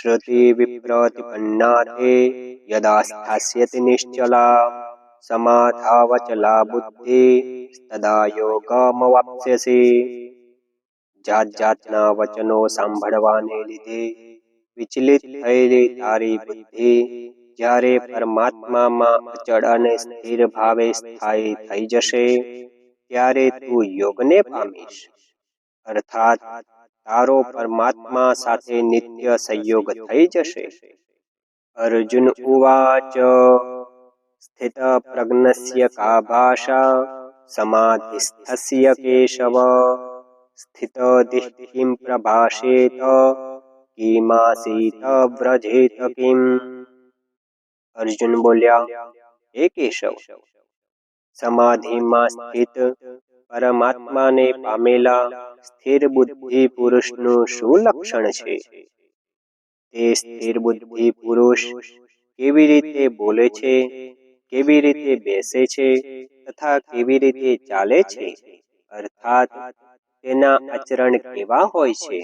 श्रुतिविप्रतिपन्नाते यदा स्थास्यति निश्चला સમાધાવચલા બુદ્ધિ તદા યોગમવાપ્સ્યસી જાત જાતના વચનો સાંભળવાને લીધે વિચલિત થયેલી તારી બુદ્ધિ જ્યારે પરમાત્મામાં અચળ અને સ્થિર ભાવે સ્થાયી થઈ જશે ત્યારે તું યોગને પામીશ અર્થાત તારો પરમાત્મા સાથે નિત્ય સંયોગ થઈ જશે અર્જુન ઉવાચ સ્થિત પ્રજ્ઞસ્ય કા ભાષા સમાધિસ્થસ્ય કેશવ સ્થિત કિમ પ્રભાષેત કિમાસીત વ્રજેત કિમ અર્જુન બોલ્યા હે કેશવ સમાધિમાં સ્થિત પરમાત્માને પામેલા સ્થિર બુદ્ધિ પુરુષનું શું લક્ષણ છે? તે સ્થિર બુદ્ધિ પુરુષ કેવી રીતે બોલે છે? કેવી રીતે બેસે છે? તથા કેવી રીતે ચાલે છે? અર્થાત તેના આચરણ કેવા હોય છે?